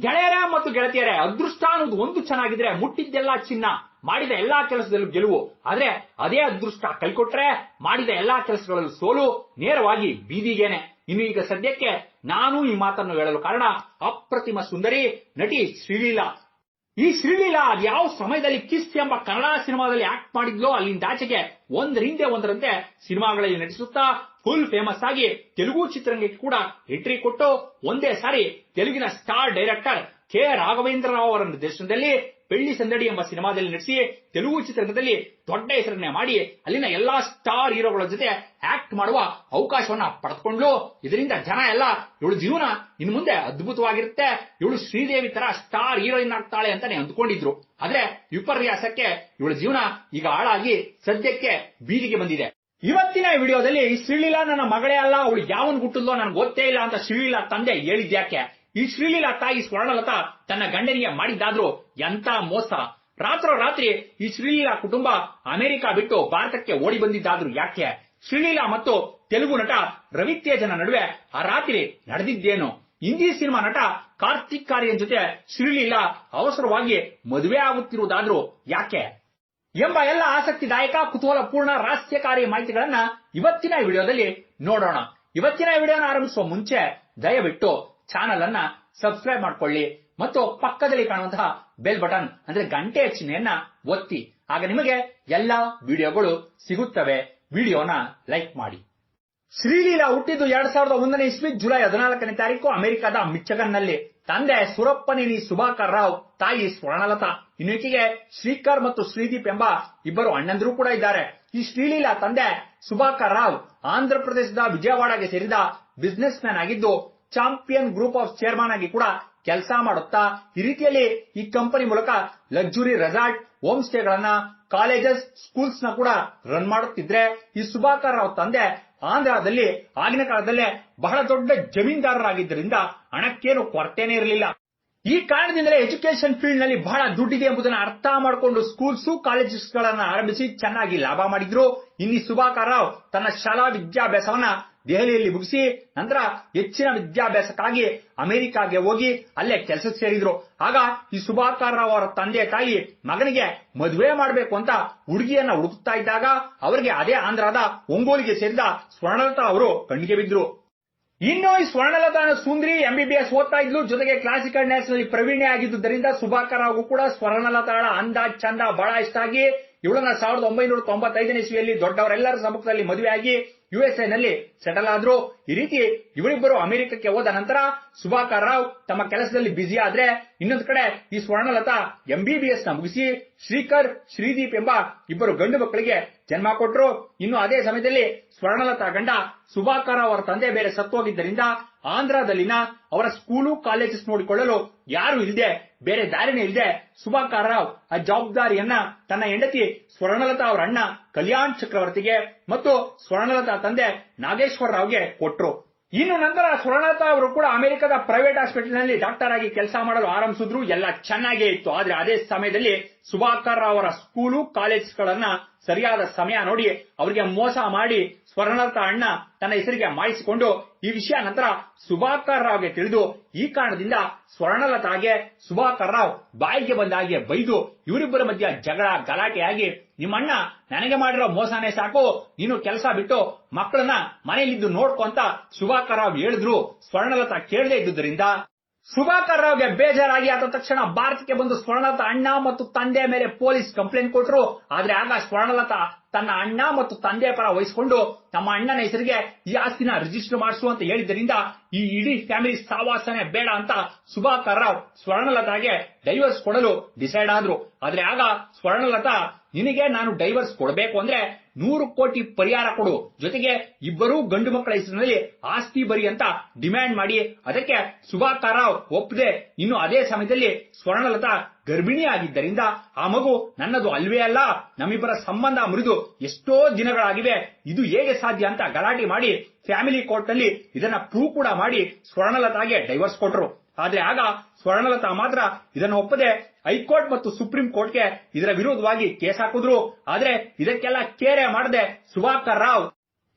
ಗೆಳೆಯರ ಮತ್ತು ಗೆಳತಿಯರೇ, ಅದೃಷ್ಟ ಅನ್ನೋದು ಒಂದು ಚೆನ್ನಾಗಿದ್ರೆ ಮುಟ್ಟಿದ್ದೆಲ್ಲ ಚಿನ್ನ, ಮಾಡಿದ ಎಲ್ಲಾ ಕೆಲಸದಲ್ಲೂ ಗೆಲುವು. ಆದ್ರೆ ಅದೇ ಅದೃಷ್ಟ ಕೈಕೊಟ್ರೆ ಮಾಡಿದ ಎಲ್ಲಾ ಕೆಲಸಗಳಲ್ಲೂ ಸೋಲು ನೇರವಾಗಿ ಬೀದಿಗೇನೆ. ಇನ್ನು ಈಗ ಸದ್ಯಕ್ಕೆ ನಾನು ಈ ಮಾತನ್ನು ಹೇಳಲು ಕಾರಣ ಅಪ್ರತಿಮ ಸುಂದರಿ ನಟಿ ಶ್ರೀಲೀಲಾ. ಈ ಶ್ರೀಲೀಲಾ ಅದ್ಯಾವ ಸಮಯದಲ್ಲಿ ಕಿಸ್ ಎಂಬ ಕನ್ನಡ ಸಿನಿಮಾದಲ್ಲಿ ಆಕ್ಟ್ ಮಾಡಿದ್ಲೋ ಅಲ್ಲಿಂದಾಚೆಗೆ ಒಂದರ ಹಿಂದೆ ಒಂದರಂತೆ ಸಿನಿಮಾಗಳಲ್ಲಿ ನಟಿಸುತ್ತಾ ಫುಲ್ ಫೇಮಸ್ ಆಗಿ ತೆಲುಗು ಚಿತ್ರರಂಗಕ್ಕೆ ಕೂಡ ಎಂಟ್ರಿ ಕೊಟ್ಟು ಒಂದೇ ಸಾರಿ ತೆಲುಗಿನ star director K Raghavendra Rao ಅವರ ನಿರ್ದೇಶನದಲ್ಲಿ ಬೆಳ್ಳಿ ಸಂದಡಿ ಎಂಬ ಸಿನಿಮಾದಲ್ಲಿ ನಟಿಸಿ ತೆಲುಗು ಚಿತ್ರರಂಗದಲ್ಲಿ ದೊಡ್ಡ ಹೆಸರನ್ನೇ ಮಾಡಿ ಅಲ್ಲಿನ ಎಲ್ಲಾ ಸ್ಟಾರ್ ಹೀರೋಗಳ ಜೊತೆ ಆಕ್ಟ್ ಮಾಡುವ ಅವಕಾಶವನ್ನ ಪಡೆದುಕೊಂಡ್ಲು. ಇದರಿಂದ ಜನ ಎಲ್ಲ, ಇವಳು ಜೀವನ ಇನ್ನು ಮುಂದೆ ಅದ್ಭುತವಾಗಿರುತ್ತೆ. ಇವಳು ಶ್ರೀದೇವಿ ತರ ಸ್ಟಾರ್ ಹೀರೋಯಿನ್ ಆಗ್ತಾಳೆ ಅಂತಾನೆ ಅಂದ್ಕೊಂಡಿದ್ರು. ಆದ್ರೆ ವಿಪರ್ಯಾಸಕ್ಕೆ ಇವಳ ಜೀವನ ಈಗ ಹಾಳಾಗಿ ಸದ್ಯಕ್ಕೆ ಬೀದಿಗೆ ಬಂದಿದೆ. ಇವತ್ತಿನ ವಿಡಿಯೋದಲ್ಲಿ ಈ ಶ್ರೀಲೀಲಾ ನನ್ನ ಮಗಳೇ ಅಲ್ಲ, ಅವಳು ಯಾವನ್ ಹುಟ್ಟಿದ್ಲೋ, ನನಗೆ ಗೊತ್ತೇ ಇಲ್ಲ ಅಂತ ಶ್ರೀಲೀಲಾ ತಂದೆ ಹೇಳಿದ್ಯಾಕೆ ಈ ಶ್ರೀಲೀಲಾ ತಾಯಿ ಸ್ವರ್ಣಲತಾ ತನ್ನ ಗಂಡನಿಗೆ ಮಾಡಿದ್ದಾದ್ರೂ ಎಂತ ಮೋಸ? ರಾತ್ರೋ ರಾತ್ರಿ ಈ ಶ್ರೀಲೀಲಾ ಕುಟುಂಬ ಅಮೆರಿಕ ಬಿಟ್ಟು ಭಾರತಕ್ಕೆ ಓಡಿ ಬಂದಿದ್ದಾದ್ರೂ ಯಾಕೆ? ಶ್ರೀಲೀಲಾ ಮತ್ತು ತೆಲುಗು ನಟ ರವಿತೇಜನ ನಡುವೆ ಆ ರಾತ್ರಿ ನಡೆದಿದ್ದೇನು? ಹಿಂದಿ ಸಿನಿಮಾ ನಟ ಕಾರ್ತಿಕ್ ಕಾರ್ಯನ್ ಜೊತೆ ಶ್ರೀಲೀಲಾ ಅವಸರವಾಗಿ ಮದುವೆ ಆಗುತ್ತಿರುವುದಾದ್ರೂ ಯಾಕೆ? ಎಂಬ ಎಲ್ಲ ಆಸಕ್ತಿದಾಯಕ ಕುತೂಹಲಪೂರ್ಣ ರಹಸ್ಯಕಾರಿ ಮಾಹಿತಿಗಳನ್ನ ಇವತ್ತಿನ ವಿಡಿಯೋದಲ್ಲಿ ನೋಡೋಣ. ಇವತ್ತಿನ ವಿಡಿಯೋನ ಆರಂಭಿಸುವ ಮುಂಚೆ ದಯವಿಟ್ಟು ಚಾನಲ್ ಅನ್ನ ಸಬ್ಸ್ಕ್ರೈಬ್ ಮಾಡ್ಕೊಳ್ಳಿ ಮತ್ತು ಪಕ್ಕದಲ್ಲಿ ಕಾಣುವಂತಹ ಬೆಲ್ ಬಟನ್ ಅಂದ್ರೆ ಗಂಟೆ ಚಿಹ್ನೆಯನ್ನ ಒತ್ತಿ. ಆಗ ನಿಮಗೆ ಎಲ್ಲಾ ವಿಡಿಯೋಗಳು ಸಿಗುತ್ತವೆ. ವಿಡಿಯೋನ ಲೈಕ್ ಮಾಡಿ. ಶ್ರೀಲೀಲಾ ಹುಟ್ಟಿದ್ದು ಎರಡ್ ಸಾವಿರದ ಒಂದನೇ ಇಸ್ವಿ, ಜುಲೈ ಹದಿನಾಲ್ಕನೇ ತಾರೀಕು, ಅಮೆರಿಕದ ಮಿಚ್ಚಗನ್ನಲ್ಲಿ ತಂದೆ ಸುರಪ್ಪನೇನಿ ಸುಭಾಕರ್ ರಾವ್, ತಾಯಿ ಸ್ವರ್ಣಲತಾ. ಇನ್ನು ಈಕೆಗೆ ಶ್ರೀಕರ್ ಮತ್ತು ಶ್ರೀದೀಪ್ ಎಂಬ ಇಬ್ಬರು ಅಣ್ಣಂದಿರು ಕೂಡ ಇದ್ದಾರೆ. ಈ ಶ್ರೀಲೀಲಾ ತಂದೆ ಸುಭಾಕರ್ ರಾವ್ ಆಂಧ್ರ ಪ್ರದೇಶದ ವಿಜಯವಾಡಗೆ ಸೇರಿದ ಬಿಸಿನೆಸ್ ಮ್ಯಾನ್ ಆಗಿದ್ದು ಚಾಂಪಿಯನ್ ಗ್ರೂಪ್ ಆಫ್ ಚೇರ್ಮನ್ ಆಗಿ ಕೂಡ ಕೆಲಸ ಮಾಡುತ್ತಾ, ಈ ರೀತಿಯಲ್ಲಿ ಈ ಕಂಪನಿ ಮೂಲಕ ಲಕ್ಸುರಿ ರೆಸಾರ್ಟ್ ಹೋಮ್ ಸ್ಟೇಗಳನ್ನ ಕಾಲೇಜಸ್ ಸ್ಕೂಲ್ಸ್ನ ಕೂಡ ರನ್ ಮಾಡುತ್ತಿದ್ರೆ, ಈ ಸುಭಾಕರ್ ರಾವ್ ತಂದೆ ಆಂಧ್ರದಲ್ಲಿ ಆಗಿನ ಕಾಲದಲ್ಲೇ ಬಹಳ ದೊಡ್ಡ ಜಮೀನ್ದಾರರಾಗಿದ್ದರಿಂದ ಹಣಕ್ಕೇನು ಕೊರತೆನೇ ಇರಲಿಲ್ಲ. ಈ ಕಾರಣದಿಂದಲೇ ಎಜುಕೇಶನ್ ಫೀಲ್ಡ್ನಲ್ಲಿ ಬಹಳ ದುಡ್ಡಿದೆ ಎಂಬುದನ್ನು ಅರ್ಥ ಮಾಡಿಕೊಂಡು ಸ್ಕೂಲ್ಸ್ ಕಾಲೇಜಸ್ ಗಳನ್ನ ಆರಂಭಿಸಿ ಚೆನ್ನಾಗಿ ಲಾಭ ಮಾಡಿದ್ರು. ಇನ್ನಿ ಸುಭಾಕರ್ ರಾವ್ ತನ್ನ ಶಾಲಾ ವಿದ್ಯಾಭ್ಯಾಸವನ್ನ ದೆಹಲಿಯಲ್ಲಿ ಮುಗಿಸಿ ನಂತರ ಹೆಚ್ಚಿನ ವಿದ್ಯಾಭ್ಯಾಸಕ್ಕಾಗಿ ಅಮೆರಿಕಾಗೆ ಹೋಗಿ ಅಲ್ಲೇ ಕೆಲಸ ಸೇರಿದ್ರು. ಆಗ ಈ ಸುಭಾಕರ್ ರಾವ್ ಅವರ ತಂದೆ ತಾಯಿ ಮಗನಿಗೆ ಮದುವೆ ಮಾಡಬೇಕು ಅಂತ ಹುಡುಗಿಯನ್ನ ಹುಡುಕ್ತಾ ಇದ್ದಾಗ ಅವರಿಗೆ ಅದೇ ಆಂಧ್ರದ ಒಂಗೋಲಿಗೆ ಸೇರಿದ ಸ್ವರ್ಣಲತಾ ಅವರು ಕಣ್ಣಿಗೆ ಬಿದ್ರು ಇನ್ನು ಈ ಸ್ವರ್ಣಲತಾ ಸುಂದ್ರಿ ಎಂಬಿಬಿಎಸ್ ಓದ್ತಾ ಇದ್ಲು. ಜೊತೆಗೆ ಕ್ಲಾಸಿಕಲ್ ಡ್ಯಾನ್ಸ್ನಲ್ಲಿ ಪ್ರವೀಣೆ ಆಗಿದ್ದುದರಿಂದ ಸುಭಾಕರ್ ಹಾಗೂ ಕೂಡ ಸ್ವರ್ಣಲತಾಳ ಅಂದ ಚಂದ ಬಹಳ ಇಷ್ಟ ಆಗಿ ಇವಳನ್ನ ಸಾವಿರದ ಒಂಬೈನೂರ ತೊಂಬತ್ತೈದನೇ ಇಸ್ವಿಯಲ್ಲಿ ದೊಡ್ಡವರೆಲ್ಲರ ಸಮ್ಮುಖದಲ್ಲಿ ಮದುವೆಯಾಗಿ ಯುಎಸ್ಎ ನಲ್ಲಿ ಸೆಟಲ್ ಆದ್ರು ಈ ರೀತಿ ಇವರಿಬ್ಬರು ಅಮೆರಿಕಕ್ಕೆ ಹೋದ ನಂತರ ಸುಭಾಕರ್ ರಾವ್ ತಮ್ಮ ಕೆಲಸದಲ್ಲಿ ಬ್ಯುಸಿ ಆದ್ರೆ ಇನ್ನೊಂದು ಕಡೆ ಈ ಸ್ವರ್ಣಲತಾ ಎಂಬಿಬಿಎಸ್ನ ಮುಗಿಸಿ ಶ್ರೀಕರ್, ಶ್ರೀದೀಪ್ ಎಂಬ ಇಬ್ಬರು ಗಂಡು ಮಕ್ಕಳಿಗೆ ಜನ್ಮ ಕೊಟ್ರು. ಇನ್ನು ಅದೇ ಸಮಯದಲ್ಲಿ ಸ್ವರ್ಣಲತಾ ಗಂಡ ಸುಭಾಕರ್ ಅವರ ತಂದೆ ಬೇರೆ ಸತ್ತೋಗಿದ್ದರಿಂದ ಆಂಧ್ರದಲ್ಲಿನ ಅವರ ಸ್ಕೂಲು, ಕಾಲೇಜಸ್ ನೋಡಿಕೊಳ್ಳಲು ಯಾರು ಇಲ್ಲದೆ ಬೇರೆ ದಾರಿನೇ ಇಲ್ಲದೆ ಸುಭಾಕರ್ ರಾವ್ ಆ ಜವಾಬ್ದಾರಿಯನ್ನ ತನ್ನ ಹೆಂಡತಿ ಸ್ವರ್ಣಲತಾ ಅವರ ಅಣ್ಣ ಕಲ್ಯಾಣ್ ಚಕ್ರವರ್ತಿಗೆ ಮತ್ತು ಸ್ವರ್ಣಲತಾ ತಂದೆ ನಾಗೇಶ್ವರ ರಾವ್ಗೆ ಕೊಟ್ರು. ಇನ್ನು ನಂತರ ಸ್ವರ್ಣಲತಾ ಅವರು ಕೂಡ ಅಮೆರಿಕದ ಪ್ರೈವೇಟ್ ಹಾಸ್ಪಿಟಲ್ನಲ್ಲಿ ಡಾಕ್ಟರ್ ಆಗಿ ಕೆಲಸ ಮಾಡಲು ಆರಂಭಿಸಿದ್ರು. ಎಲ್ಲ ಚೆನ್ನಾಗೇ ಇತ್ತು. ಆದ್ರೆ ಅದೇ ಸಮಯದಲ್ಲಿ ಸುಭಾಕರ್ ರಾವ್ ಅವರ ಸ್ಕೂಲು, ಕಾಲೇಜ್ಗಳನ್ನ ಸರಿಯಾದ ಸಮಯ ನೋಡಿ ಅವರಿಗೆ ಮೋಸ ಮಾಡಿ ಸ್ವರ್ಣಲತಾ ಅಣ್ಣ ತನ್ನ ಹೆಸರಿಗೆ ಮಾಯಿಸಿಕೊಂಡು ಈ ವಿಷಯ ನಂತರ ಸುಭಾಕರ್ ರಾವ್ಗೆ ತಿಳಿದು ಈ ಕಾರಣದಿಂದ ಸ್ವರ್ಣಲತಾಗೆ ಸುಭಾಕರ್ ರಾವ್ ಬಾಯಿಗೆ ಬಂದಾಗೆ ಬೈದು ಇವರಿಬ್ಬರ ಮಧ್ಯ ಜಗಳ ಗಲಾಟೆಯಾಗಿ ನಿಮ್ಮಣ್ಣ ನನಗೆ ಮಾಡಿರೋ ಮೋಸನೇ ಸಾಕು, ನೀನು ಕೆಲಸ ಬಿಟ್ಟು ಮಕ್ಕಳನ್ನ ಮನೆಯಲ್ಲಿದ್ದು ನೋಡ್ಕೊಂತ ಸುಭಾಕರ್ ರಾವ್ ಹೇಳಿದ್ರು. ಸ್ವರ್ಣಲತಾ ಕೇಳದೇ ಇದ್ದುದರಿಂದ ಸುಭಾಕರ್ ರಾವ್ಗೆ ಬೇಜಾರಾಗಿ ಆದ ತಕ್ಷಣ ಭಾರತಕ್ಕೆ ಬಂದು ಸ್ವರ್ಣಲತಾ ಅಣ್ಣ ಮತ್ತು ತಂದೆ ಮೇಲೆ ಪೊಲೀಸ್ ಕಂಪ್ಲೇಂಟ್ ಕೊಟ್ಟರು ಆದ್ರೆ ಆಗ ಸ್ವರ್ಣಲತಾ ತನ್ನ ಅಣ್ಣ ಮತ್ತು ತಂದೆ ಪರ ವಹಿಸಿಕೊಂಡು ತಮ್ಮ ಅಣ್ಣನ ಹೆಸರಿಗೆ ಈ ಆಸ್ತಿನ ರಿಜಿಸ್ಟರ್ ಮಾಡಿಸು ಅಂತ ಹೇಳಿದ್ದರಿಂದ ಈ ಇಡೀ ಫ್ಯಾಮಿಲಿ ಸಾವಾಸನೆ ಬೇಡ ಅಂತ ಸುಭಾಕರ್ ರಾವ್ ಸ್ವರ್ಣಲತಾಗೆ ಡೈವರ್ಸ್ ಕೊಡಲು ಡಿಸೈಡ್ ಆದ್ರು. ಆದ್ರೆ ಆಗ ಸ್ವರ್ಣಲತಾ, ನಿನಗೆ ನಾನು ಡೈವರ್ಸ್ ಕೊಡಬೇಕು ಅಂದ್ರೆ ನೂರು ಕೋಟಿ ಪರಿಹಾರ ಕೊಡು. ಜೊತೆಗೆ ಇಬ್ಬರೂ ಗಂಡು ಮಕ್ಕಳ ಹೆಸರಿನಲ್ಲಿ ಆಸ್ತಿ ಬರಿ ಅಂತ ಡಿಮ್ಯಾಂಡ್ ಮಾಡಿ ಅದಕ್ಕೆ ಸುಭಾಕರ್ ರಾವ್ ಒಪ್ಪದೆ ಇನ್ನು ಅದೇ ಸಮಯದಲ್ಲಿ ಸ್ವರ್ಣಲತಾ ಗರ್ಭಿಣಿ ಆಗಿದ್ದರಿಂದ ಆ ಮಗು ನನ್ನದು ಅಲ್ವೇ ಅಲ್ಲ, ನಮ್ಮಿಬ್ಬರ ಸಂಬಂಧ ಮುರಿದು ಎಷ್ಟೋ ದಿನಗಳಾಗಿವೆ. ಇದು ಹೇಗೆ ಸಾಧ್ಯ ಅಂತ ಗಲಾಟೆ ಮಾಡಿ ಫ್ಯಾಮಿಲಿ ಕೋರ್ಟ್ನಲ್ಲಿ ಇದನ್ನ ಪ್ರೂವ್ ಕೂಡ ಮಾಡಿ ಸ್ವರ್ಣಲತಾಗೆ ಡೈವರ್ಸ್ ಕೊಟ್ರು. ಆದ್ರೆ ಆಗ ಸ್ವರ್ಣಲತಾ ಮಾತ್ರ ಇದನ್ನು ಒಪ್ಪದೆ ಹೈಕೋರ್ಟ್ ಮತ್ತು ಸುಪ್ರೀಂ ಕೋರ್ಟ್ಗೆ ಇದರ ವಿರೋಧವಾಗಿ ಕೇಸ್ ಹಾಕಿದ್ರು. ಆದ್ರೆ ಇದಕ್ಕೆಲ್ಲ ಕೇರೆ ಮಾಡದೆ ಸುಭಾಕರ್ ರಾವ್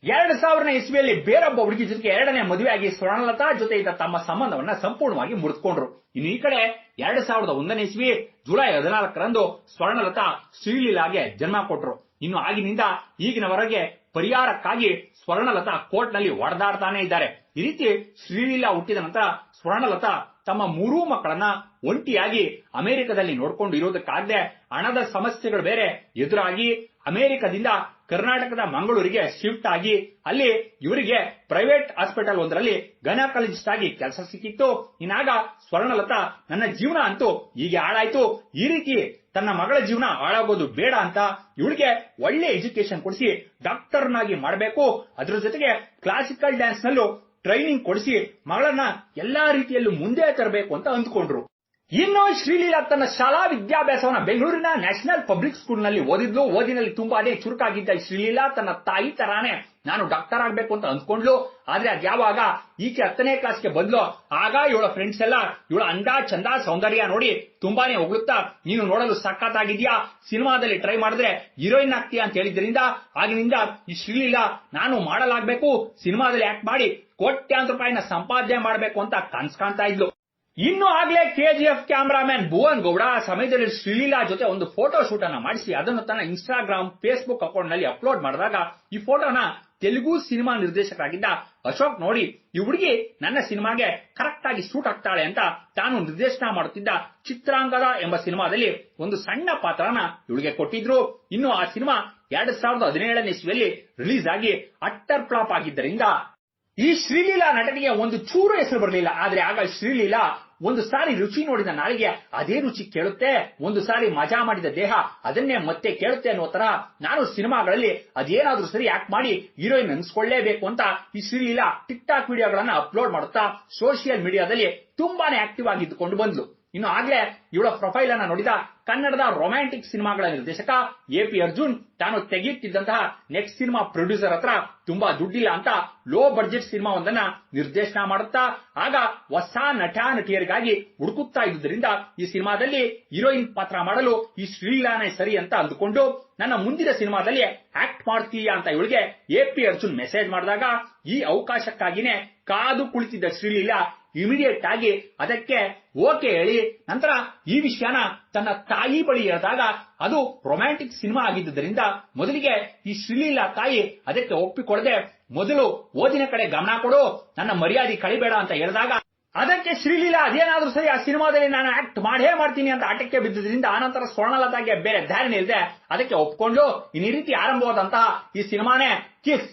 ಎರಡ್ ಸಾವಿರನೇ ಇಸ್ವಿಯಲ್ಲಿ ಬೇರೊಬ್ಬ ಹುಡುಗಿ ಜೊತೆಗೆ ಎರಡನೇ ಮದುವೆಯಾಗಿ ಸ್ವರ್ಣಲತಾ ಜೊತೆ ಇದ್ದ ತಮ್ಮ ಸಂಬಂಧವನ್ನ ಸಂಪೂರ್ಣವಾಗಿ ಮುರಿದುಕೊಂಡ್ರು. ಇನ್ನು ಈ ಕಡೆ ಎರಡ್ ಸಾವಿರದ ಒಂದನೇ ಇಸ್ವಿ ಜುಲೈ ಹದಿನಾಲ್ಕರಂದು ಸ್ವರ್ಣಲತಾ ಶ್ರೀಲೀಲಾಗೆ ಜನ್ಮ ಕೊಟ್ರು. ಇನ್ನು ಆಗಿನಿಂದ ಈಗಿನವರೆಗೆ ಪರಿಹಾರಕ್ಕಾಗಿ ಸ್ವರ್ಣಲತಾ ಕೋರ್ಟ್ನಲ್ಲಿ ಒಡೆದಾಡ್ತಾನೆ ಇದ್ದಾರೆ. ಈ ರೀತಿ ಶ್ರೀಲೀಲಾ ಹುಟ್ಟಿದ ನಂತರ ಸ್ವರ್ಣಲತಾ ತಮ್ಮ ಮೂರೂ ಮಕ್ಕಳನ್ನ ಒಂಟಿಯಾಗಿ ಅಮೆರಿಕದಲ್ಲಿ ನೋಡ್ಕೊಂಡು ಇರೋದಕ್ಕಾಗದೆ ಹಣದ ಸಮಸ್ಯೆಗಳು ಬೇರೆ. ಎದುರಾಗಿ ಅಮೆರಿಕದಿಂದ ಕರ್ನಾಟಕದ ಮಂಗಳೂರಿಗೆ ಶಿಫ್ಟ್ ಆಗಿ ಅಲ್ಲಿ ಇವರಿಗೆ ಪ್ರೈವೇಟ್ ಹಾಸ್ಪಿಟಲ್ ಒಂದರಲ್ಲಿ ಗೈನಕಾಲಜಿಸ್ಟ್ ಆಗಿ ಕೆಲಸ ಸಿಕ್ಕಿತ್ತು. ಇನ್ನಾಗ ಸ್ವರ್ಣಲತಾ ನನ್ನ ಜೀವನ ಅಂತೂ ಹೀಗೆ ಹಾಳಾಯ್ತು. ಈ ರೀತಿ ತನ್ನ ಮಗಳ ಜೀವನ ಹಾಳಾಗೋದು ಬೇಡ ಅಂತ ಇವಳಿಗೆ ಒಳ್ಳೆ ಎಜುಕೇಶನ್ ಕೊಡಿಸಿ ಡಾಕ್ಟರ್ನಾಗಿ ಮಾಡಬೇಕು. ಅದರ ಜೊತೆಗೆ ಕ್ಲಾಸಿಕಲ್ ಡ್ಯಾನ್ಸ್ ನಲ್ಲೂ ಟ್ರೈನಿಂಗ್ ಕೊಡಿಸಿ ಮಗಳನ್ನ ಎಲ್ಲಾ ರೀತಿಯಲ್ಲೂ ಮುಂದೆ ತರಬೇಕು ಅಂತ ಅಂದ್ಕೊಂಡ್ರು. ಇನ್ನು ಶ್ರೀಲೀಲಾ ತನ್ನ ಶಾಲಾ ವಿದ್ಯಾಭ್ಯಾಸವನ್ನ ಬೆಂಗಳೂರಿನ ನ್ಯಾಷನಲ್ ಪಬ್ಲಿಕ್ ಸ್ಕೂಲ್ನಲ್ಲಿ ಓದಿದ್ಲು. ಓದಿನಲ್ಲಿ ತುಂಬಾನೇ ಚುರುಕಾಗಿದ್ದ ಶ್ರೀಲೀಲಾ ತನ್ನ ತಾಯಿ ತರಾನೇ ನಾನು ಡಾಕ್ಟರ್ ಆಗ್ಬೇಕು ಅಂತ ಅಂದ್ಕೊಂಡ್ಲು, ಆದ್ರೆ ಅದ್ ಯಾವಾಗ? ಈಕೆ ಹತ್ತನೇ ಕ್ಲಾಸ್ಗೆ ಬಂದ್ಲು. ಆಗ ಇವಳ ಫ್ರೆಂಡ್ಸ್ ಎಲ್ಲ, ಇವಳ ಅಂದ ಚಂದ ಸೌಂದರ್ಯ ನೋಡಿ ತುಂಬಾನೇ ಹೊಗಳುತ್ತಾ, ನೀನು ನೋಡಲು ಸಖತ್ತಾಗಿದ್ಯಾ ಸಿನಿಮಾದಲ್ಲಿ ಟ್ರೈ ಮಾಡಿದ್ರೆ ಹೀರೋಯಿನ್ ಆಗ್ತೀಯಾ ಅಂತ ಹೇಳಿದ್ರಿಂದ, ಆಗಿನಿಂದ ಈ ಶ್ರೀಲೀಲಾ ನಾನು ಮಾಡಲಾಗ್ಬೇಕು, ಸಿನಿಮಾದಲ್ಲಿ ಆಕ್ಟ್ ಮಾಡಿ ಕೋಟ್ಯಾಂತರ ರೂಪಾಯಿನ ಸಂಪಾದನೆ ಮಾಡಬೇಕು ಅಂತ ಕನ್ಸ್ ಕಾಣ್ತಾ ಇದ್ಲು. ಇನ್ನು ಆಗ್ಲೇ ಕೆಜಿಎಫ್ ಕ್ಯಾಮರಾಮನ್ ಭುವನ್ ಗೌಡ ಸಮಯದಲ್ಲಿ ಶ್ರೀಲೀಲಾ ಜೊತೆ ಒಂದು ಫೋಟೋ ಶೂಟ್ ಅನ್ನ ಮಾಡಿಸಿ, ಅದನ್ನು ತನ್ನ ಇನ್ಸ್ಟಾಗ್ರಾಮ್ ಫೇಸ್ಬುಕ್ ಅಕೌಂಟ್ನಲ್ಲಿ ಅಪ್ಲೋಡ್ ಮಾಡಿದಾಗ ಈ ಫೋಟೋನ ತೆಲುಗು ಸಿನಿಮಾ ನಿರ್ದೇಶಕರಾಗಿದ್ದ ಅಶೋಕ್ ನೋಡಿ, ಈ ಹುಡುಗಿ ನನ್ನ ಸಿನಿಮಾಗೆ ಕರೆಕ್ಟ್ ಆಗಿ ಸೂಟ್ ಆಗ್ತಾಳೆ ಅಂತ ತಾನು ನಿರ್ದೇಶನ ಮಾಡುತ್ತಿದ್ದ ಚಿತ್ರಾಂಗದ ಎಂಬ ಸಿನಿಮಾದಲ್ಲಿ ಒಂದು ಸಣ್ಣ ಪಾತ್ರನ ಇವಳಿಗೆ ಕೊಟ್ಟಿದ್ರು. ಇನ್ನು ಆ ಸಿನಿಮಾ ಎರಡ್ ಸಾವಿರದ ಹದಿನೇಳನೇ ಇಸ್ವಿಯಲ್ಲಿ ರಿಲೀಸ್ ಆಗಿ ಅಟ್ಟರ್ ಫ್ಲಾಪ್ ಆಗಿದ್ದರಿಂದ ಈ ಶ್ರೀಲೀಲಾ ನಟನೆಗೆ ಒಂದು ಚೂರು ಹೆಸರು ಬರಲಿಲ್ಲ. ಆದ್ರೆ ಆಗ ಶ್ರೀಲೀಲಾ ಒಂದು ಸಾರಿ ರುಚಿ ನೋಡಿದ ನಾಳಿಗೆ ಅದೇ ರುಚಿ ಕೇಳುತ್ತೆ, ಒಂದು ಸಾರಿ ಮಜಾ ಮಾಡಿದ ದೇಹ ಅದನ್ನೇ ಮತ್ತೆ ಕೇಳುತ್ತೆ ಅನ್ನೋ ತರ ನಾನು ಸಿನಿಮಾಗಳಲ್ಲಿ ಅದೇನಾದ್ರೂ ಸರಿ ಆಕ್ಟ್ ಮಾಡಿ ಹೀರೋಯಿನ್ ಅನ್ಸ್ಕೊಳ್ಳೇಬೇಕು ಅಂತ ಈ ಟಿಕ್ ಟಾಕ್ ವಿಡಿಯೋಗಳನ್ನ ಅಪ್ಲೋಡ್ ಮಾಡುತ್ತಾ ಸೋಷಿಯಲ್ ಮೀಡಿಯಾದಲ್ಲಿ ತುಂಬಾನೇ ಆಕ್ಟಿವ್ ಆಗಿದ್ದುಕೊಂಡು ಬಂದ್ಲು. ಇನ್ನು ಆಗ್ಲೇ ಇವಳ ಪ್ರೊಫೈಲ್ ಅನ್ನ ನೋಡಿದ ಕನ್ನಡದ ರೊಮ್ಯಾಂಟಿಕ್ ಸಿನಿಮಾಗಳ ನಿರ್ದೇಶಕ ಎ ಪಿ ಅರ್ಜುನ್ ತಾನು ತೆಗೆಯುತ್ತಿದ್ದಂತಹ ನೆಕ್ಸ್ಟ್ ಸಿನಿಮಾ ಪ್ರೊಡ್ಯೂಸರ್ ಹತ್ರ ತುಂಬಾ ದುಡ್ಡಿಲ್ಲ ಅಂತ ಲೋ ಬಡ್ಜೆಟ್ ಸಿನಿಮಾ ಒಂದನ್ನ ನಿರ್ದೇಶನ ಮಾಡುತ್ತಾ ಆಗ ಹೊಸ ನಟ ನಟಿಯರಿಗಾಗಿ ಹುಡುಕುತ್ತಾ ಇದ್ದುದರಿಂದ ಈ ಸಿನಿಮಾದಲ್ಲಿ ಹೀರೋಯಿನ್ ಪಾತ್ರ ಮಾಡಲು ಈ ಶ್ರೀಲಾನೇ ಸರಿ ಅಂತ ಅಂದುಕೊಂಡು ನನ್ನ ಮುಂದಿನ ಸಿನಿಮಾದಲ್ಲಿ ಆಕ್ಟ್ ಮಾಡ್ತೀಯಾ ಅಂತ ಇವಳಿಗೆ ಎ ಪಿ ಅರ್ಜುನ್ ಮೆಸೇಜ್ ಮಾಡಿದಾಗ ಈ ಅವಕಾಶಕ್ಕಾಗಿನೇ ಕಾದು ಕುಳಿತಿದ್ದ ಶ್ರೀಲೀಲಾ ಇಮಿಡಿಯೇಟ್ ಆಗಿ ಅದಕ್ಕೆ ಓಕೆ ಹೇಳಿ. ನಂತರ ಈ ವಿಷಯನ ತನ್ನ ತಾಯಿ ಬಳಿ ಹೇಳಿದಾಗ ಅದು ರೊಮ್ಯಾಂಟಿಕ್ ಸಿನಿಮಾ ಆಗಿದ್ದರಿಂದ ಮೊದಲಿಗೆ ಈ ಶ್ರೀಲೀಲಾ ತಾಯಿ ಅದಕ್ಕೆ ಒಪ್ಪಿಕೊಳ್ಳದೆ ಮೊದಲು ಓದಿನ ಕಡೆ ಗಮನ ಕೊಡು, ನನ್ನ ಮರ್ಯಾದೆ ಕಳಿಬೇಡ ಅಂತ ಹೇಳಿದಾಗ ಅದಕ್ಕೆ ಶ್ರೀಲೀಲಾ ಅದೇನಾದ್ರೂ ಸರಿ ಆ ಸಿನಿಮಾದಲ್ಲಿ ನಾನು ಆಕ್ಟ್ ಮಾಡೇ ಮಾಡ್ತೀನಿ ಅಂತ ಆಟಕ್ಕೆ ಬಿದ್ದುದರಿಂದ ಆನಂತರ ಸ್ವರ್ಣಲತಾಗೆ ಬೇರೆ ದಾರಿನೇ ಇಲ್ಲದೆ ಅದಕ್ಕೆ ಒಪ್ಕೊಂಡು ಈ ರೀತಿ ಆರಂಭವಾದಂತಹ ಈ ಸಿನಿಮಾನೇ ಕಿಸ್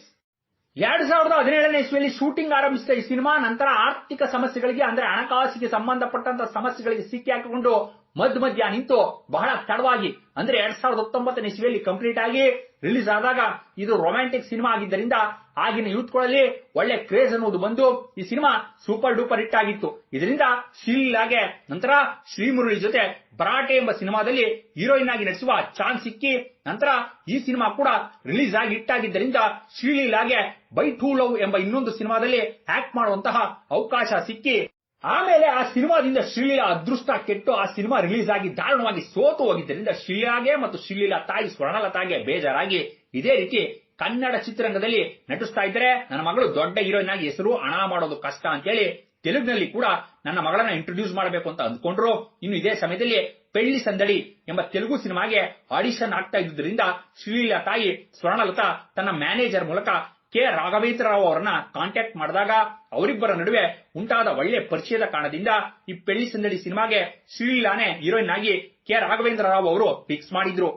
ಎರಡ್ ಸಾವಿರದ ಹದಿನೇಳನೇ ಇಸ್ವಿಯಲ್ಲಿ ಶೂಟಿಂಗ್ ಆರಂಭಿಸಿದ ಈ ಸಿನಿಮಾ ನಂತರ ಆರ್ಥಿಕ ಸಮಸ್ಯೆಗಳಿಗೆ, ಅಂದ್ರೆ ಹಣಕಾಸಿಗೆ ಸಂಬಂಧಪಟ್ಟಂತ ಸಮಸ್ಯೆಗಳಿಗೆ ಸಿಕ್ಕಿ ಹಾಕಿಕೊಂಡು ಮಧ್ಯ ಮಧ್ಯ ನಿಂತು ಬಹಳ ತಡವಾಗಿ, ಅಂದ್ರೆ ಎರಡ್ ಸಾವಿರದ ಹತ್ತೊಂಬತ್ತನೇ ಇಸ್ವಿಯಲ್ಲಿ ಕಂಪ್ಲೀಟ್ ಆಗಿ ರಿಲೀಸ್ ಆದಾಗ ಇದು ರೊಮ್ಯಾಂಟಿಕ್ ಸಿನಿಮಾ ಆಗಿದ್ದರಿಂದ ಆಗಿನ ಯೂತ್ಗಳಲ್ಲಿ ಒಳ್ಳೆ ಕ್ರೇಜ್ ಅನ್ನೋದು ಬಂದು ಈ ಸಿನಿಮಾ ಸೂಪರ್ ಡೂಪರ್ ಹಿಟ್ ಆಗಿತ್ತು. ಇದರಿಂದ ಶ್ರೀಲೀಲಾಗೆ ನಂತರ ಶ್ರೀಮುರಳಿ ಜೊತೆ ಬರಾಟೆ ಎಂಬ ಸಿನಿಮಾದಲ್ಲಿ ಹೀರೋಯಿನ್ ಆಗಿ ನಟಿಸುವ ಚಾನ್ಸ್ ಸಿಕ್ಕಿ ನಂತರ ಈ ಸಿನಿಮಾ ಕೂಡ ರಿಲೀಸ್ ಆಗಿ ಹಿಟ್ ಆಗಿದ್ದರಿಂದ ಶ್ರೀಲೀಲಾಗೆ ಬೈ ಟೂ ಲವ್ ಎಂಬ ಇನ್ನೊಂದು ಸಿನಿಮಾದಲ್ಲಿ ಆಕ್ಟ್ ಮಾಡುವಂತಹ ಅವಕಾಶ ಸಿಕ್ಕಿ ಆಮೇಲೆ ಆ ಸಿನಿಮಾದಿಂದ ಶ್ರೀಲೀಲಾ ಅದೃಷ್ಟ ಕೆಟ್ಟು ಆ ಸಿನಿಮಾ ರಿಲೀಸ್ ಆಗಿ ದಾರುಣವಾಗಿ ಸೋತು ಹೋಗಿದ್ದರಿಂದ ಶ್ರೀಲಾಗೆ ಮತ್ತು ಶ್ರೀಲೀಲಾ ತಾಯಿ ಸ್ವರ್ಣಲತಾಗೆ ಬೇಜಾರಾಗಿ ಇದೇ ರೀತಿ ಕನ್ನಡ ಚಿತ್ರರಂಗದಲ್ಲಿ ನಟಿಸ್ತಾ ಇದ್ರೆ ನನ್ನ ಮಗಳು ದೊಡ್ಡ ಹೀರೋಯಿನ್ ಆಗಿ ಹೆಸರು ಹಣ ಮಾಡೋದು ಕಷ್ಟ ಅಂತೇಳಿ ತೆಲುಗಿನಲ್ಲಿ ಕೂಡ ನನ್ನ ಮಗಳನ್ನ ಇಂಟ್ರೊಡ್ಯೂಸ್ ಮಾಡಬೇಕು ಅಂತ ಅಂದ್ಕೊಂಡ್ರು. ಇನ್ನು ಇದೇ ಸಮಯದಲ್ಲಿ ಪೆಳ್ಳಿ ಸಂದಡಿ ಎಂಬ ತೆಲುಗು ಸಿನಿಮಾಗೆ ಆಡಿಷನ್ ಆಗ್ತಾ ಇದ್ದುದರಿಂದ ಶ್ರೀಲೀಲಾ ತಾಯಿ ಸ್ವರ್ಣಲತಾ ತನ್ನ ಮ್ಯಾನೇಜರ್ ಮೂಲಕ ಕೆ ರಾಘವೇಂದ್ರ ರಾವ್ ಅವರನ್ನ ಕಾಂಟ್ಯಾಕ್ಟ್ ಮಾಡಿದಾಗ ಅವರಿಬ್ಬರ ನಡುವೆ ಉಂಟಾದ ಒಳ್ಳೆ ಪರಿಚಯದ ಕಾರಣದಿಂದ ಈ ಪೆಳ್ಳಿ ಸಂದಡಿ ಸಿನಿಮಾಗೆ ಶ್ರೀಲೀಲಾನೇ ಹೀರೋಯಿನ್ ಆಗಿ ಕೆ ರಾಘವೇಂದ್ರ ರಾವ್ ಅವರು ಫಿಕ್ಸ್ ಮಾಡಿದ್ರು.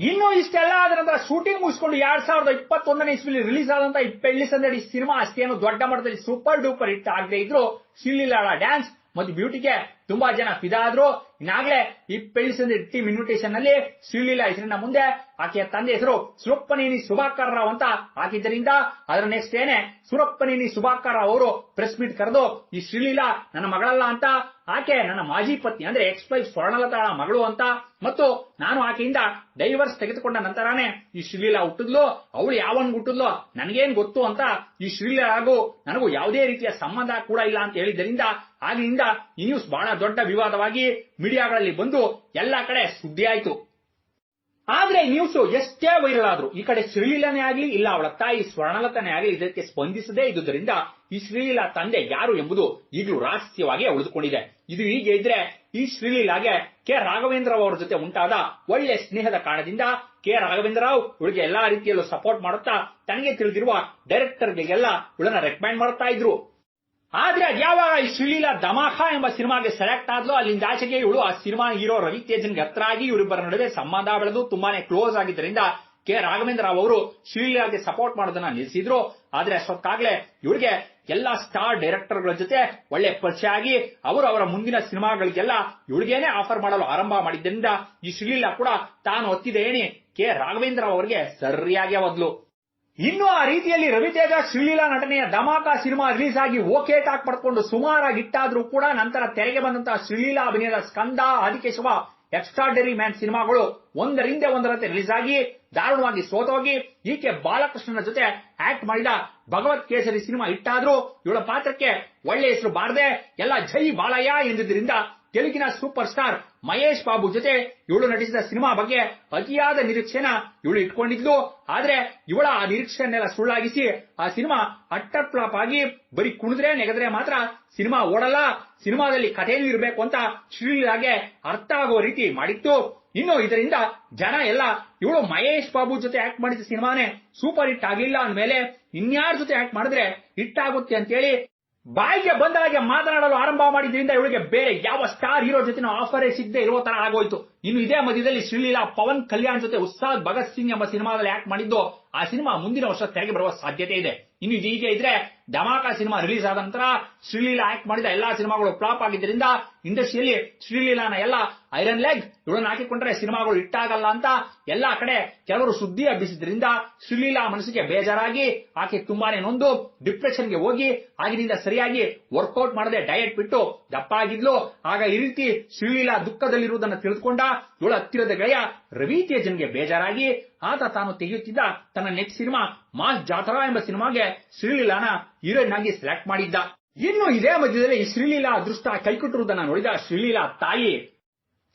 ಇನ್ನು ಇಷ್ಟೆಲ್ಲ ಆದ ನಂತರ ಶೂಟಿಂಗ್ ಮುಗಿಸಿಕೊಂಡು ಎರಡ್ ಸಾವಿರದ ಇಪ್ಪತ್ತೊಂದನೇ ಇಸ್ವಿಲಿ ರಿಲೀಸ್ ಆದಂತ ಈ ಪೆಳ್ಳಿ ಸಂದಡಿ ಸಿನಿಮಾ ಅಷ್ಟೇನು ದೊಡ್ಡ ಮಟ್ಟದಲ್ಲಿ ಸೂಪರ್ ಡೂಪರ್ ಹಿಟ್ ಆಗದೆ ಇದ್ರು ಶ್ರೀಲೀಲಾಳ ಡ್ಯಾನ್ಸ್ ಮತ್ತು ಬ್ಯೂಟಿಗೆ ತುಂಬಾ ಜನ ಫಿದಾ ಆದ್ರು. ಇನ್ನಾಗ್ಲೇ ಈ ಸಂದಡಿ ಟೀಮ್ ಇನ್ವಿಟೇಷನ್ನಲ್ಲಿ ಶ್ರೀಲೀಲಾ ಹೆಸರಿನ ಮುಂದೆ ಆಕೆಯ ತಂದೆ ಹೆಸರು ಸುರಪ್ಪನೇನಿ ಸುಭಾಕರ್ ರಾವ್ ಅಂತ. ಹಾಕಿದ್ದರಿಂದ ಅದರ ನೆಕ್ಸ್ಟ್ ಏನೇ? ಸುರಪ್ಪನೇನಿ ಸುಭಾಕರ್ ರಾವ್ ಅವರು ಪ್ರೆಸ್ ಮೀಟ್ ಕರೆದು, ಈ ಶ್ರೀಲೀಲಾ ನನ್ನ ಮಗಳಲ್ಲ ಅಂತ, ಆಕೆ ನನ್ನ ಮಾಜಿ ಪತ್ನಿ, ಅಂದ್ರೆ ಎಕ್ಸ್ ವೈಫ್ ಸ್ವರ್ಣಲತಾಳ ಮಗಳು ಅಂತ, ಮತ್ತು ನಾನು ಆಕೆಯಿಂದ ಡೈವರ್ಸ್ ತೆಗೆದುಕೊಂಡ ನಂತರನೇ ಈ ಶ್ರೀಲೀಲಾ ಹುಟ್ಟಿದ್ಲು, ಅವಳು ಯಾವನ್ ಹುಟ್ಟಿದ್ಲು, ನನಗೇನ್ ಗೊತ್ತು ಅಂತ ಈ ಶ್ರೀಲೀಲಾ ಹಾಗೂ ನನಗೂ ಯಾವುದೇ ರೀತಿಯ ಸಂಬಂಧ ಕೂಡ ಇಲ್ಲ ಅಂತ ಹೇಳಿದ್ದರಿಂದ ಆಗಿನಿಂದ ಈ ನ್ಯೂಸ್ ಬಹಳ ದೊಡ್ಡ ವಿವಾದವಾಗಿ ಮೀಡಿಯಾಗಳಲ್ಲಿ ಬಂದು ಎಲ್ಲಾ ಕಡೆ ಸುದ್ದಿ ಆಯಿತು ಆದ್ರೆ ನ್ಯೂಸ್ ಎಷ್ಟೇ ವೈರಲ್ ಆದ್ರೂ, ಈ ಕಡೆ ಶ್ರೀಲೀಲಾನೇ ಆಗ್ಲಿ, ಇಲ್ಲ ಅವಳ ತಾಯಿ ಸ್ವರ್ಣಲತನೇ ಆಗಲಿ, ಇದಕ್ಕೆ ಸ್ಪಂದಿಸದೇ ಇದ್ದುದರಿಂದ ಈ ಶ್ರೀಲೀಲಾ ತಂದೆ ಯಾರು ಎಂಬುದು ಈಗಲೂ ರಹಸ್ಯವಾಗಿ ಉಳಿದುಕೊಂಡಿದೆ. ಇದು ಹೀಗೆ ಇದ್ರೆ ಈ ಶ್ರೀಲೀಲಾಗೆ ಕೆ. ರಾಘವೇಂದ್ರ ಅವರ ಜೊತೆ ಉಂಟಾದ ಒಳ್ಳೆ ಸ್ನೇಹದ ಕಾರಣದಿಂದ ಕೆ. ರಾಘವೇಂದ್ರ ರಾವ್ ಇವಳಿಗೆ ಎಲ್ಲಾ ರೀತಿಯಲ್ಲೂ ಸಪೋರ್ಟ್ ಮಾಡುತ್ತಾ, ತನಗೆ ತಿಳಿದಿರುವ ಡೈರೆಕ್ಟರ್ಗಳಿಗೆಲ್ಲ ಇವಳನ್ನ ರೆಕಮೆಂಡ್ ಮಾಡ್ತಾ ಇದ್ರು. ಆದ್ರೆ ಅದ್ಯಾವಾಗ ಈ ಶ್ರೀಲೀಲಾ ದಮಾಖ ಎಂಬ ಸಿನಿಮಾಗೆ ಸೆಲೆಕ್ಟ್ ಆದ್ಲು ಅಲ್ಲಿಂದ ಆಚೆಗೆ ಇವಳು ಆ ಸಿನಿಮಾ ಹೀರೋ ರವಿ ತೇಜನ್ಗೆ ಹತ್ರ ಆಗಿ ಇವರಿಬ್ಬರ ನಡುವೆ ಸಂಬಂಧ ಬೆಳೆದು ತುಂಬಾನೇ ಕ್ಲೋಸ್ ಆಗಿದ್ದರಿಂದ ಕೆ. ರಾಘವೇಂದ್ರ ರಾವ್ ಅವರು ಶ್ರೀಲೀಲಾಗೆ ಸಪೋರ್ಟ್ ಮಾಡೋದನ್ನ ನಿಲ್ಲಿಸಿದ್ರು ಆದ್ರೆ ಅಷ್ಟೊತ್ತಾಗ್ಲೇ ಇವಳಿಗೆ ಎಲ್ಲಾ ಸ್ಟಾರ್ ಡೈರೆಕ್ಟರ್ಗಳ ಜೊತೆ ಒಳ್ಳೆ ಪರಿಚಯ ಆಗಿ ಅವರು ಅವರ ಮುಂದಿನ ಸಿನಿಮಾಗಳಿಗೆಲ್ಲ ಇವಳಿಗೇನೆ ಆಫರ್ ಮಾಡಲು ಆರಂಭ ಮಾಡಿದ್ದರಿಂದ ಈ ಶ್ರೀಲೀಲಾ ಕೂಡ ತಾನು ಒತ್ತಿದ ಏಣಿ ಕೆ. ರಾಘವೇಂದ್ರ ಅವರಿಗೆ ಸರಿಯಾಗಿ ಒದ್ಲು ಇನ್ನು ಆ ರೀತಿಯಲ್ಲಿ ರವಿತೇಜ ಶ್ರೀಲೀಲಾ ನಟನೆಯ ಧಮಾಕ ಸಿನಿಮಾ ರಿಲೀಸ್ ಆಗಿ ಓಕೆ ಟಾಕ್ ಪಡ್ಕೊಂಡು ಸುಮಾರಾಗಿ ಇಟ್ಟಾದ್ರೂ ಕೂಡ ನಂತರ ತೆರೆಗೆ ಬಂದಂತಹ ಶ್ರೀಲೀಲಾ ಅಭಿನಯದ ಸ್ಕಂದ, ಆದಿಕೇಶವ, ಎಕ್ಸ್ಟ್ರಾಡರಿ ಮ್ಯಾನ್ ಸಿನಿಮಾಗಳು ಒಂದರಿಂದ ಒಂದರಂತೆ ರಿಲೀಸ್ ಆಗಿ ದಾರುಣವಾಗಿ ಸೋತೋಗಿ ಈಕೆ ಬಾಲಕೃಷ್ಣನ ಜೊತೆ ಆಕ್ಟ್ ಮಾಡಿದ ಭಗವತ್ ಕೇಸರಿ ಸಿನಿಮಾ ಇಟ್ಟಾದ್ರೂ ಇವಳ ಪಾತ್ರಕ್ಕೆ ಒಳ್ಳೆ ಹೆಸರು ಬಾರದೆ ಎಲ್ಲ ಜೈ ಬಾಳಯ್ಯ ಎಂದಿದ್ದರಿಂದ ತೆಲುಗಿನ ಸೂಪರ್ ಸ್ಟಾರ್ ಮಹೇಶ್ ಬಾಬು ಜೊತೆ ಇವಳು ನಟಿಸಿದ ಸಿನಿಮಾ ಬಗ್ಗೆ ಅತಿಯಾದ ನಿರೀಕ್ಷೆನ ಇವಳು ಇಟ್ಕೊಂಡಿದ್ಲು. ಆದ್ರೆ ಇವಳ ಆ ನಿರೀಕ್ಷೆಯನ್ನೆಲ್ಲ ಸುಳ್ಳಾಗಿಸಿ ಆ ಸಿನಿಮಾ ಅಟ್ಟರ್ ಫ್ಲಾಪ್ ಆಗಿ ಬರೀ ಕುಣಿದ್ರೆ ನೆಗೆದ್ರೆ ಮಾತ್ರ ಸಿನಿಮಾ ಓಡಲ್ಲ, ಸಿನಿಮಾದಲ್ಲಿ ಕಥೆಯೂ ಇರಬೇಕು ಅಂತ ಶ್ರೀಲೀಲಾಗೆ ಅರ್ಥ ಆಗೋ ರೀತಿ ಮಾಡಿತ್ತು. ಇನ್ನು ಇದರಿಂದ ಜನ ಎಲ್ಲ ಇವಳು ಮಹೇಶ್ ಬಾಬು ಜೊತೆ ಆಕ್ಟ್ ಮಾಡಿದ ಸಿನಿಮಾನೇ ಸೂಪರ್ ಹಿಟ್ ಆಗಿಲ್ಲ ಅಂದ್ಮೇಲೆ ಇನ್ಯಾರ ಜೊತೆ ಆಕ್ಟ್ ಮಾಡಿದ್ರೆ ಹಿಟ್ ಆಗುತ್ತೆ ಅಂತೇಳಿ ಬಾಯಿಗೆ ಬಂದಾಗೆ ಮಾತನಾಡಲು ಆರಂಭ ಮಾಡಿದ್ರಿಂದ ಇವಳಿಗೆ ಬೇರೆ ಯಾವ ಸ್ಟಾರ್ ಹೀರೋ ಜೊತೆ ಆಫರೇ ಸಿಗದೆ ಇರೋ ತರ ಆಗೋಯ್ತು. ಇನ್ನು ಇದೇ ಮಧ್ಯದಲ್ಲಿ ಶ್ರೀಲೀಲಾ ಪವನ್ ಕಲ್ಯಾಣ್ ಜೊತೆ ಉಸ್ತಾದ್ ಭಗತ್ ಸಿಂಗ್ ಎಂಬ ಸಿನಿಮಾದಲ್ಲಿ ಆಕ್ಟ್ ಮಾಡಿದ್ದು ಆ ಸಿನಿಮಾ ಮುಂದಿನ ವರ್ಷ ತೆರೆಗೆ ಬರುವ ಸಾಧ್ಯತೆ ಇದೆ. ಇನ್ನು ಇದೀಗ ಇದ್ರೆ ಧಮಾಕ ಸಿನಿಮಾ ರಿಲೀಸ್ ಆದ ನಂತರ ಶ್ರೀಲೀಲಾ ಆಕ್ಟ್ ಮಾಡಿದ ಎಲ್ಲಾ ಸಿನಿಮಾಗಳು ಫ್ಲಾಪ್ ಆಗಿದ್ದರಿಂದ ಇಂಡಸ್ಟ್ರಿಯಲ್ಲಿ ಶ್ರೀಲೀಲಾನ ಎಲ್ಲ ಐರನ್ ಲೆಗ್ ಇವಳನ್ನ ಹಾಕಿಕೊಂಡ್ರೆ ಸಿನಿಮಾಗಳು ಇಟ್ಟಾಗಲ್ಲ ಅಂತ ಎಲ್ಲಾ ಕಡೆ ಕೆಲವರು ಸುದ್ದಿ ಹಬ್ಬಿಸಿದ್ರಿಂದ ಶ್ರೀಲೀಲಾ ಮನಸ್ಸಿಗೆ ಬೇಜಾರಾಗಿ ಆಕೆ ತುಂಬಾನೇ ನೊಂದು ಡಿಪ್ರೆಷನ್ಗೆ ಹೋಗಿ ಆಗಿನಿಂದ ಸರಿಯಾಗಿ ವರ್ಕೌಟ್ ಮಾಡದೆ ಡಯಟ್ ಬಿಟ್ಟು ದಪ್ಪ ಆಗಿದ್ಲು. ಆಗ ಈ ರೀತಿ ಶ್ರೀಲೀಲಾ ದುಃಖದಲ್ಲಿರುವುದನ್ನು ತಿಳಿದುಕೊಂಡ ಇವಳ ಹತ್ತಿರದ ಗಯ ರವಿ ತೇಜನ್ಗೆ ಬೇಜಾರಾಗಿ ಆತ ತಾನು ತೆಗೆಯುತ್ತಿದ್ದ ತನ್ನ ನೆಕ್ಸ್ಟ್ ಸಿನಿಮಾ ಮಾಸ್ ಜಾತ್ರಾ ಎಂಬ ಸಿನಿಮಾಗೆ ಶ್ರೀಲೀಲಾನ ಹೀರೋಯಿನ್ ಆಗಿ ಸೆಲೆಕ್ಟ್ ಮಾಡಿದ್ದ. ಇನ್ನು ಇದೇ ಮಧ್ಯದಲ್ಲಿ ಶ್ರೀಲೀಲಾ ಅದೃಷ್ಟ ಕೈಕೊಟ್ಟಿರುವುದನ್ನು ನೋಡಿದ ಶ್ರೀಲೀಲಾ ತಾಯಿ,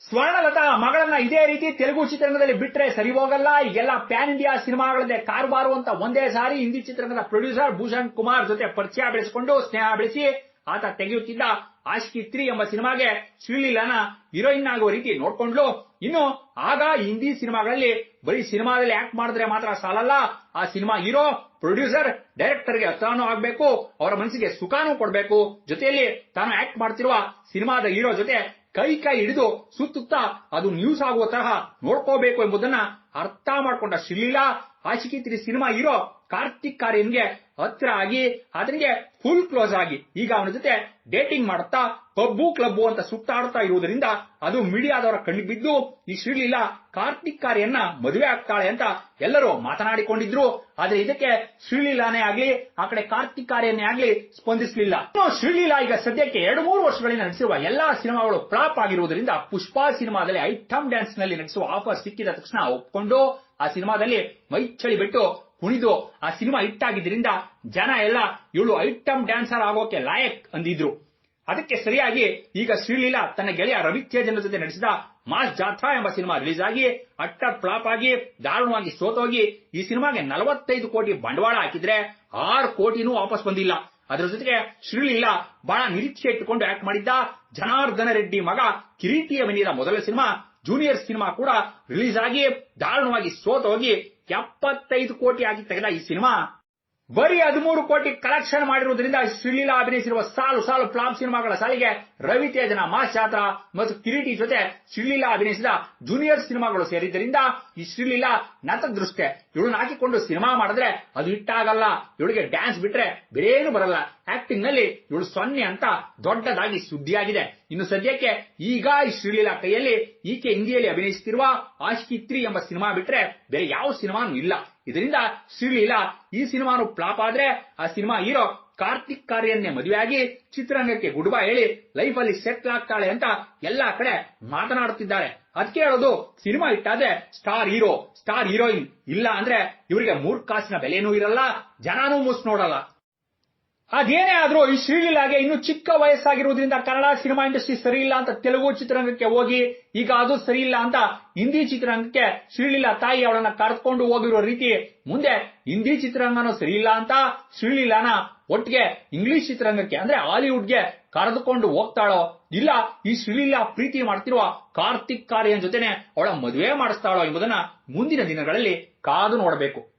ಸ್ವರ್ಣಲತಾ ಮಗಳನ್ನ ಇದೇ ರೀತಿ ತೆಲುಗು ಚಿತ್ರರಂಗದಲ್ಲಿ ಬಿಟ್ರೆ ಸರಿ ಹೋಗಲ್ಲ. ಎಲ್ಲ ಪ್ಯಾನ್ ಇಂಡಿಯಾ ಸಿನಿಮಾಗಳದ್ದೇ ಕಾರುಬಾರು ಅಂತ ಒಂದೇ ಸಾರಿ ಹಿಂದಿ ಚಿತ್ರರಂಗದ ಪ್ರೊಡ್ಯೂಸರ್ ಭೂಷಣ್ ಕುಮಾರ್ ಜೊತೆ ಪರಿಚಯ ಬೆಳೆಸಿಕೊಂಡು ಸ್ನೇಹ ಬೆಳೆಸಿ ಆತ ತೆಗೆಯುತ್ತಿದ್ದ ಆಶ್ಕಿ ತ್ರೀ ಎಂಬ ಸಿನಿಮಾಗೆ ಶ್ರೀಲೀಲಾನ ಹೀರೋಯಿನ್ ಆಗುವ ರೀತಿ ನೋಡ್ಕೊಂಡ್ಲು. ಇನ್ನು ಆಗ ಹಿಂದಿ ಸಿನಿಮಾಗಳಲ್ಲಿ ಬರೀ ಸಿನಿಮಾದಲ್ಲಿ ಆಕ್ಟ್ ಮಾಡಿದ್ರೆ ಮಾತ್ರ ಸಾಲಲ್ಲ. ಆ ಸಿನಿಮಾ ಹೀರೋ ಪ್ರೊಡ್ಯೂಸರ್ ಡೈರೆಕ್ಟರ್ಗೆ ಹತ್ರನೂ ಆಗ್ಬೇಕು, ಅವರ ಮನಸ್ಸಿಗೆ ಸುಖಾನೂ ಕೊಡ್ಬೇಕು. ಜೊತೆಯಲ್ಲಿ ತಾನು ಆಕ್ಟ್ ಮಾಡ್ತಿರುವ ಸಿನಿಮಾದ ಹೀರೋ ಜೊತೆ ಕೈ ಕೈ ಹಿಡಿದು ಸುತ್ತುತ್ತಾ ಅದು ನ್ಯೂಸ್ ಆಗುವ ತರಹ ನೋಡ್ಕೋಬೇಕು ಎಂಬುದನ್ನ ಅರ್ಥ ಮಾಡ್ಕೊಂಡ Sreeleela, Aashiqui three cinema hero Kartik ಕಾರ್ಯನ್ಗೆ ಹತ್ರ ಆಗಿ, ಆತನಿಗೆ ಫುಲ್ ಕ್ಲೋಸ್ ಆಗಿ. ಈಗ ಅವನ ಜೊತೆ ಡೇಟಿಂಗ್ ಮಾಡುತ್ತಾ ಪಬ್ಬು ಕ್ಲಬ್ಬು ಅಂತ ಸುತ್ತಾಡುತ್ತಾ ಇರುವುದರಿಂದ ಅದು ಮೀಡಿಯಾದವರ ಕಣ್ಣಿಗೆ ಬಿದ್ದು, ಈ ಶ್ರೀಲೀಲಾ ಕಾರ್ತಿಕ್ ಆರ್ಯನ್ನ ಮದುವೆ ಆಗ್ತಾಳೆ ಅಂತ ಎಲ್ಲರೂ ಮಾತನಾಡಿಕೊಂಡಿದ್ರು. ಆದ್ರೆ ಇದಕ್ಕೆ ಶ್ರೀಲೀಲಾನೇ ಆಗ್ಲಿ, ಆ ಕಡೆ ಕಾರ್ತಿಕ್ ಆರ್ಯನ್ನೇ ಆಗ್ಲಿ ಸ್ಪಂದಿಸಲಿಲ್ಲ. ಶ್ರೀಲೀಲಾ ಈಗ ಸದ್ಯಕ್ಕೆ ಎರಡು ಮೂರು ವರ್ಷಗಳಿಂದ ನಡೆಸಿರುವ ಎಲ್ಲಾ ಸಿನಿಮಾಗಳು ಫ್ಲಾಪ್ ಆಗಿರುವುದರಿಂದ ಪುಷ್ಪಾ ಸಿನಿಮಾದಲ್ಲಿ ಐಟಮ್ ಡ್ಯಾನ್ಸ್ನಲ್ಲಿ ನಡೆಸುವ ಆಫರ್ ಸಿಕ್ಕಿದ ತಕ್ಷಣ ಒಪ್ಕೊಂಡು, ಆ ಸಿನಿಮಾದಲ್ಲಿ ಮೈಚಳಿ ಬಿಟ್ಟು ಕುಣಿದು ಆ ಸಿನಿಮಾ ಹಿಟ್ ಆಗಿದ್ರಿಂದ ಜನ ಎಲ್ಲ, ಇವಳು ಐಟಮ್ ಡ್ಯಾನ್ಸರ್ ಆಗೋಕೆ ಲಾಯಕ್ ಅಂದಿದ್ರು. ಅದಕ್ಕೆ ಸರಿಯಾಗಿ ಈಗ ಶ್ರೀಲೀಲಾ ತನ್ನ ಗೆಳೆಯ ರವಿತ್ಯಜನ ಜೊತೆ ನಡೆಸಿದ ಮಾಸ್ ಜಾಥಾ ಎಂಬ ಸಿನಿಮಾ ರಿಲೀಸ್ ಆಗಿ ಅಟ್ಟರ್ ಫ್ಲಾಪ್ ಆಗಿ, ದಾರುಣವಾಗಿ ಸೋತೋಗಿ, ಈ ಸಿನಿಮಾಗೆ ನಲವತ್ತೈದು ಕೋಟಿ ಬಂಡವಾಳ ಹಾಕಿದ್ರೆ ಆರು ಕೋಟಿನೂ ವಾಪಸ್ ಬಂದಿಲ್ಲ. ಅದರ ಜೊತೆಗೆ ಶ್ರೀಲೀಲಾ ಬಹಳ ನಿರೀಕ್ಷೆ ಇಟ್ಟುಕೊಂಡು ಆಕ್ಟ್ ಮಾಡಿದ್ದ ಜನಾರ್ದನ ರೆಡ್ಡಿ ಮಗ ಕಿರೀಟಿಯ ಅಭಿನಯದ ಮೊದಲ ಸಿನಿಮಾ, ಜೂನಿಯರ್ ಸಿನಿಮಾ ಕೂಡ ರಿಲೀಸ್ ಆಗಿ ದಾರುಣವಾಗಿ ಸೋತೋಗಿ ಎಪ್ಪತ್ತೈದು ಕೋಟಿ ಆಗಿ ತೆಗೆದ ಈ ಸಿನಿಮಾ. ಬರೀ ಹದಿಮೂರು ಕೋಟಿ ಕಲೆಕ್ಷನ್ ಮಾಡಿರುವುದರಿಂದ ಶ್ರೀಲೀಲಾ ಅಭಿನಯಿಸಿರುವ ಸಾಲು ಸಾಲು ಫ್ಲಾಪ್ ಸಿನಿಮಾಗಳ ಸಾಲಿಗೆ ರವಿತೇಜನ ಮಾಶಾತ ಮತ್ತು ಕಿರೀಟಿ ಜೊತೆ ಶ್ರೀಲೀಲಾ ಅಭಿನಯಿಸಿದ ಜೂನಿಯರ್ ಸಿನಿಮಾಗಳು ಸೇರಿದ್ದರಿಂದ ಈ ಶ್ರೀಲೀಲಾ ನತದೃಷ್ಟೆ ಇವಳನ್ನ ಹಾಕಿಕೊಂಡು ಸಿನಿಮಾ ಮಾಡಿದ್ರೆ ಅದು ಹಿಟ್ಟಾಗಲ್ಲ ಇವಳಿಗೆ ಡ್ಯಾನ್ಸ್ ಬಿಟ್ರೆ ಬೇರೇನು ಬರಲ್ಲ. ಆಕ್ಟಿಂಗ್ನಲ್ಲಿ ಇವಳು ಸೊನ್ನೆ ಅಂತ ದೊಡ್ಡದಾಗಿ ಸುದ್ದಿಯಾಗಿದೆ. ಇನ್ನು ಸದ್ಯಕ್ಕೆ ಈಗ ಈ ಶ್ರೀಲೀಲಾ ಕೈಯಲ್ಲಿ ಈಕೆ ಹಿಂದಿಯಲ್ಲಿ ಅಭಿನಯಿಸುತ್ತಿರುವ ಆಶ್ಕಿ ತ್ರಿ ಎಂಬ ಸಿನಿಮಾ ಬಿಟ್ರೆ ಬೇರೆ ಯಾವ ಸಿನಿಮಾನೂ ಇಲ್ಲ. ಇದರಿಂದ ಶ್ರೀಲೀಲಾ ಈ ಸಿನಿಮಾನು ಫ್ಲಾಪ್ ಆದ್ರೆ ಆ ಸಿನಿಮಾ ಹೀರೋ ಕಾರ್ತಿಕ್ ಕಾರ್ಯನ್ನೇ ಮದುವೆಯಾಗಿ ಚಿತ್ರರಂಗಕ್ಕೆ ಗುಡ್ಬಾ ಹೇಳಿ ಲೈಫ್ ಅಲ್ಲಿ ಸೆಟ್ಲ್ ಆಗ್ತಾಳೆ ಅಂತ ಎಲ್ಲಾ ಕಡೆ ಮಾತನಾಡುತ್ತಿದ್ದಾರೆ. ಅದಕ್ಕೆ ಹೇಳೋದು, ಸಿನಿಮಾ ಇಟ್ಟಾದ್ರೆ ಸ್ಟಾರ್ ಹೀರೋ, ಸ್ಟಾರ್ ಹೀರೋಯಿನ್ ಇಲ್ಲ ಅಂದ್ರೆ ಇವರಿಗೆ ಮೂರ್ ಕಾಸಿನ ಬೆಲೆನೂ ಇರಲ್ಲ, ಜನಾನೂ ಮುಸ್ ನೋಡಲ್ಲ. ಅದೇನೇ ಆದ್ರೂ ಈ ಶ್ರೀಲೀಲಾಗೆ ಇನ್ನು ಚಿಕ್ಕ ವಯಸ್ಸಾಗಿರುವುದರಿಂದ ಕನ್ನಡ ಸಿನಿಮಾ ಇಂಡಸ್ಟ್ರಿ ಸರಿ ಇಲ್ಲ ಅಂತ ತೆಲುಗು ಚಿತ್ರರಂಗಕ್ಕೆ ಹೋಗಿ, ಈಗ ಅದು ಸರಿ ಇಲ್ಲ ಅಂತ ಹಿಂದಿ ಚಿತ್ರರಂಗಕ್ಕೆ ಶ್ರೀಲೀಲಾ ತಾಯಿ ಅವಳನ್ನ ಕರೆದುಕೊಂಡು ಹೋಗಿರೋ ರೀತಿ ಮುಂದೆ ಹಿಂದಿ ಚಿತ್ರರಂಗನೂ ಸರಿ ಇಲ್ಲ ಅಂತ ಶ್ರೀಲೀಲಾನ ಒಟ್ಟಿಗೆ ಇಂಗ್ಲಿಷ್ ಚಿತ್ರರಂಗಕ್ಕೆ, ಅಂದ್ರೆ ಹಾಲಿವುಡ್ಗೆ ಕರೆದುಕೊಂಡು ಹೋಗ್ತಾಳೋ, ಇಲ್ಲ, ಈ ಶ್ರೀಲೀಲಾ ಪ್ರೀತಿ ಮಾಡ್ತಿರುವ ಕಾರ್ತಿಕ್ ಕಾರ್ಯನ್ ಜೊತೆನೆ ಅವಳ ಮದುವೆ ಮಾಡಿಸ್ತಾಳೋ ಎಂಬುದನ್ನ ಮುಂದಿನ ದಿನಗಳಲ್ಲಿ ಕಾದು ನೋಡಬೇಕು.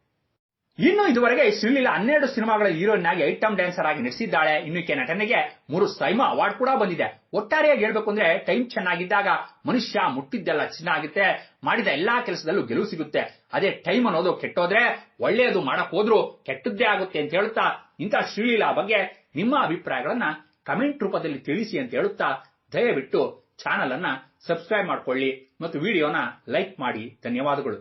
ಇನ್ನು ಇದುವರೆಗೆ ಶ್ರೀಲೀಲಾ ಹನ್ನೆರಡು ಸಿನಿಮಾಗಳ ಹೀರೋಯಿನ್ ಆಗಿ ಐಟಮ್ ಡ್ಯಾನ್ಸರ್ ಆಗಿ ನಟಿಸಿದ್ದಾಳೆ. ಇನ್ನು ಈಕೆ ನಟನೆಗೆ ಮೂರು ಸೈಮಾ ಅವಾರ್ಡ್ ಕೂಡ ಬಂದಿದೆ. ಒಟ್ಟಾರೆಯಾಗಿ ಹೇಳ್ಬೇಕು ಅಂದ್ರೆ ಟೈಮ್ ಚೆನ್ನಾಗಿದ್ದಾಗ ಮನುಷ್ಯ ಮುಟ್ಟಿದ್ದೆಲ್ಲ ಚಿನ್ನ ಆಗುತ್ತೆ. ಮಾಡಿದ ಎಲ್ಲಾ ಕೆಲಸದಲ್ಲೂ ಗೆಲುವು ಸಿಗುತ್ತೆ. ಅದೇ ಟೈಮ್ ಅನ್ನೋದು ಕೆಟ್ಟೋದ್ರೆ ಒಳ್ಳೆಯದು ಮಾಡಕ್ ಹೋದ್ರು ಕೆಟ್ಟದ್ದೇ ಆಗುತ್ತೆ ಅಂತ ಹೇಳುತ್ತಾ ಇಂಥ ಶ್ರೀಲೀಲಾ ಬಗ್ಗೆ ನಿಮ್ಮ ಅಭಿಪ್ರಾಯಗಳನ್ನ ಕಮೆಂಟ್ ರೂಪದಲ್ಲಿ ತಿಳಿಸಿ ಅಂತ ಹೇಳುತ್ತಾ ದಯವಿಟ್ಟು ಚಾನಲ್ ಅನ್ನ ಸಬ್ಸ್ಕ್ರೈಬ್ ಮಾಡ್ಕೊಳ್ಳಿ ಮತ್ತು ವಿಡಿಯೋನ ಲೈಕ್ ಮಾಡಿ. ಧನ್ಯವಾದಗಳು.